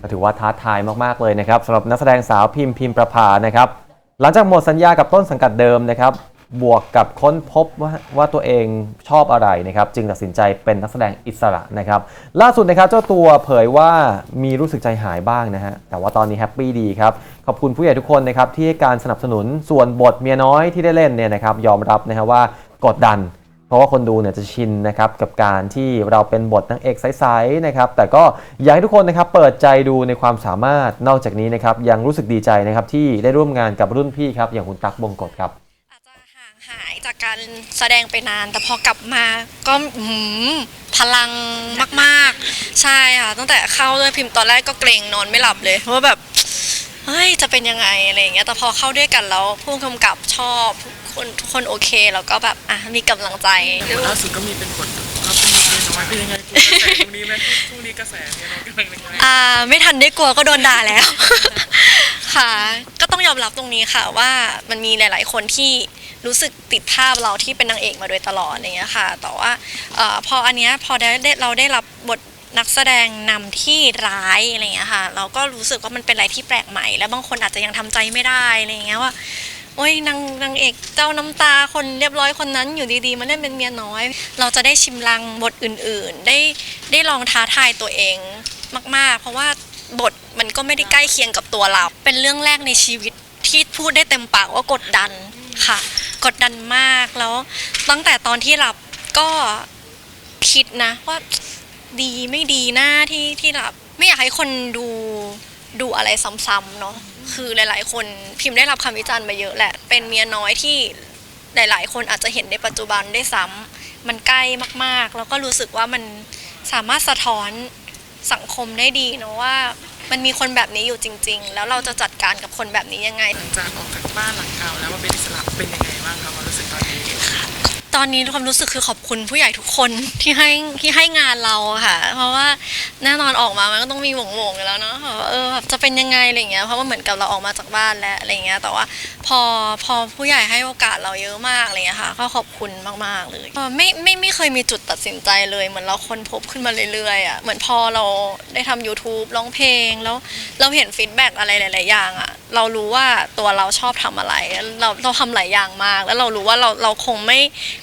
ก็ถือว่าท้าทายมากๆเลยนะครับสำหรับนักแสดงสาวพิมพ์พิมประภานะครับหลังจากหมดสัญญากับต้นสังกัดเดิมนะครับบวกกับค้นพบว่าว่าตัวเองชอบอะไรนะครับจึงตัดสินใจเป็นนักแสดงอิสระนะครับล่าสุดนะครับเจ้าตัวเผยว่ามีรู้สึกใจหายบ้างนะฮะแต่ว่าตอนนี้แฮปปี้ดีครับขอบคุณผู้ใหญ่ทุกคนนะครับที่ให้การสนับสนุนส่วนบทเมียน้อยที่ได้เล่นเนี่ยนะครับยอมรับนะฮะว่ากดดัน เพราะว่าคนดูเนี่ยจะชินนะครับกับการที่เราเป็นบทนางเอกใสๆนะครับแต่ก็อยากให้ทุกคนนะครับเปิดใจดูในความสามารถนอกจากนี้นะครับยังรู้สึกดีใจนะครับที่ได้ร่วมงานกับรุ่นพี่ครับอย่างคุณตั๊กบงกฎครับอาจจะห่างหายจากการแสดงไปนาน แต่พอกลับมาก็หือพลังมากๆ ใช่ค่ะตั้งแต่เข้าด้วยพิมพ์ตอนแรกก็เกรงนอนไม่หลับเลยเพราะว่าแบบเฮ้ยจะเป็นยังไงอะไรอย่างเงี้ยแต่พอเข้าด้วยกันแล้วผู้กำกับชอบ คนทุกคนโอเคแล้วก็แบบอะมีกำลังใจอย่างล่าสุดก็มีเป็นบทก็เป็นบทเรียนน้อยเป็นยังไงกลัวกระแสตรงนี้ไหมช่วงนี้กระแสเนี่ยเรากำลังยังไงอ่าไม่ทันได้กลัวก็โดนด่าแล้ว ค่ะ ก็ต้องยอมรับตรงนี้ค่ะว่ามันมีหลาย ๆ คนที่รู้สึกติดภาพเราที่เป็นนางเอกมาโดยตลอดอย่างเงี้ยค่ะ แต่ว่าเออพออันเนี้ยพอได้ได้เราได้รับบทนักแสดงนำที่ร้ายอะไรเงี้ยค่ะ เราก็รู้สึกว่ามันเป็นอะไรที่แปลกใหม่ แล้วบางคนอาจจะยังทำใจไม่ได้อะไรเงี้ยว่า โอ้ยนางนางเอกเจ้าน้ำตาคนเรียบร้อยคนนั้นอยู่ดีๆมาเล่นเป็นเมียน้อย เราจะได้ชิมลางบทอื่นๆ ได้ได้ลองท้าทายตัวเองมาก ๆ เพราะว่าบทมันก็ไม่ได้ใกล้เคียงกับตัวเรา เป็นเรื่องแรกในชีวิตที่พูดได้เต็มปากว่ากดดันค่ะ กดดันมากแล้วตั้งแต่ตอนที่รับก็คิดนะว่าดีไม่ดีหน้าที่ที่รับ ไม่อยากให้คนดูดูอะไรซ้ำๆเนาะ คือหลาย ๆ คนพิมพ์ได้รับคำวิจารณ์มาเยอะแหละ เป็นเมียน้อยที่หลาย ๆ คนอาจจะเห็นในปัจจุบันได้ซ้ำมันใกล้มาก ๆ แล้วก็รู้สึกว่ามันสามารถสะท้อนสังคมได้ดีเนาะว่า มันมีคนแบบนี้อยู่จริง ๆ แล้วเราจะจัดการกับคนแบบนี้ยังไงหลังจากออกจากบ้านหลังเก่าแล้วมาเป็นอิสระเป็นยังไงบ้างครับความรู้สึกตอน ตอนนี้ความรู้สึกคือขอบคุณผู้ใหญ่ทุกคนที่ให้ที่ให้งานเราอะค่ะ เพราะว่าแน่นอนออกมามันก็ต้องมีหวงงๆอยู่แล้วเนาะแบบเออแบบจะเป็นยังไงอะไรเงี้ยเพราะว่าเหมือนกับเราออกมาจากบ้านแล้วอะไรเงี้ยแต่ว่าพอพอผู้ใหญ่ให้โอกาสเราเยอะมากอะไรเงี้ยค่ะก็ขอบคุณมากๆเลยไม่ไม่ไม่เคยมีจุดตัดสินใจเลยเหมือนเราค้นพบขึ้นมาเรื่อยๆอะเหมือนพอเราได้ทำ YouTube ร้องเพลงแล้วเราเห็นฟีดแบ็กอะไรหลายๆอย่างอะเรารู้ว่าตัวเราชอบทำอะไร เราเราทำหลายอย่างมาก แล้วเรารู้ว่าเราเราคงไม่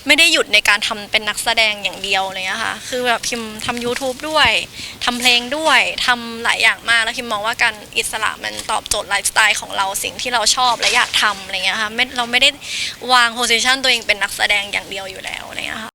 ไม่ได้หยุดในการทำเป็นนักแสดงอย่างเดียวเลยนะคะคือแบบพิมทำ YouTube ด้วยทำเพลงด้วยทำหลายอย่างมากแล้วพิมมองว่าการอิสระมันตอบโจทย์ไลฟ์สไตล์ของเราสิ่งที่เราชอบและอยากทำอะไรเงี้ยค่ะไม่เราไม่ได้วางโพสิชันตัวเองเป็นนักแสดงอย่างเดียวอยู่แล้วอะไรเงี้ยค่ะ